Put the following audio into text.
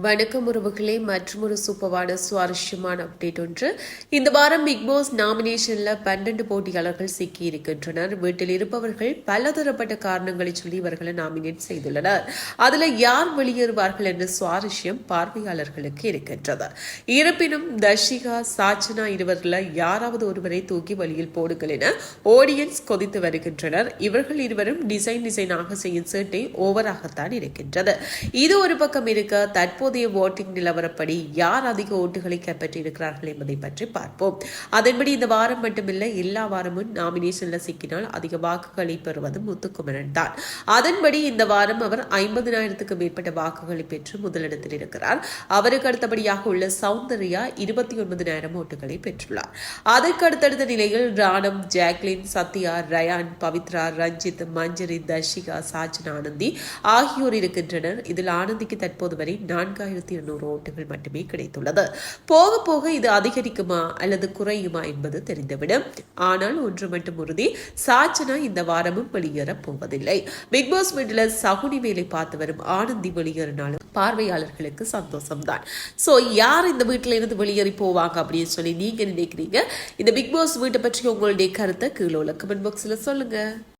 வணக்கம் உறவுகளே மற்றும் ஒரு சூப்பரான சுவாரஸ்யமான அப்டேட் ஒன்று. இந்த வாரம் பிக் பாஸ் நாமினேஷன்ல பன்னெண்டு போட்டியாளர்கள் சிக்கி இருக்கின்றனர் வீட்டில் இருப்பவர்கள் பலதரப்பட்ட காரணங்களை சொல்லி இவர்களை நாமினேட் செய்துள்ளனர். அதுல யார் வெளியேறுவார்கள் என்ற சுவாரஸ்யம் பார்வையாளர்களுக்கு இருக்கின்றது. இருப்பினும் தர்ஷிகா சாச்சனா இருவரில் யாராவது ஒருவரை தூக்கி வழியில் போடுங்கள் என ஆடியன்ஸ் கொதித்து வருகின்றனர். இவர்கள் இருவரும் டிசைன் டிசைனாக செய்யும் சேட்டை ஓவராகத்தான் இருக்கின்றது. இது ஒரு பக்கம் இருக்க தற்போது தற்போதைய ஓட்டிங் நிலவரப்படி யார் அதிக ஓட்டுகளை கைப்பற்றியிருக்கிறார்கள் என்பதை பற்றி பார்ப்போம். அதன்படி இந்த வாரம் மட்டுமில்லை எல்லா வாரமும் நாமினேஷன்ல சிக்கினால் அதிக வாக்குகளை பெறுவது முத்துக்குமரன் தான். அதன்படி இந்த வாரம் அவர் ஐம்பதினாயிரத்துக்கு மேற்பட்ட வாக்குகளை பெற்று முதலிடத்தில் இருக்கிறார். அவருக்கு அடுத்தபடியாக உள்ள சௌந்தர்யா இருபத்தி ஒன்பதினாயிரம் ஓட்டுகளை பெற்றுள்ளார். அதற்கு அடுத்தடுத்த நிலையில் ராணம் ஜாக்லின் சத்யா ரயான் பவித்ரா ரஞ்சித் மஞ்சரி தர்ஷிகா சாஜன் ஆனந்தி ஆகியோர் இருக்கின்றனர். இதில் ஆனந்திக்கு தற்போது வரை நான்காயிரத்தி எண்ணூறு ஓட்டுகள் மட்டுமே கிடைத்துள்ளது. போக போக இது அதிகரிக்குமா அல்லது குறையுமா என்பது தெரிந்துவிடும் ஆனால் ஒன்று மட்டும் உறுதி சாச்சனா இந்த வாரமும் வெளியேறப் போவதில்லை. பிக்பாஸ் வீட்டில் சகுனி வேலை பார்த்து வரும் ஆனந்தி வெளியேறினாலும் பார்வையாளர்களுக்கு சந்தோஷம்தான். ஸோ யார் இந்த வீட்டில இருந்து வெளியேறி போவாங்க அப்படின்னு சொல்லி நீங்க நினைக்கிறீங்க? இந்த பிக்பாஸ் வீட்டை பற்றி உங்களுடைய கருத்தை கீழே உள்ள கமெண்ட் பாக்ஸில் சொல்லுங்க.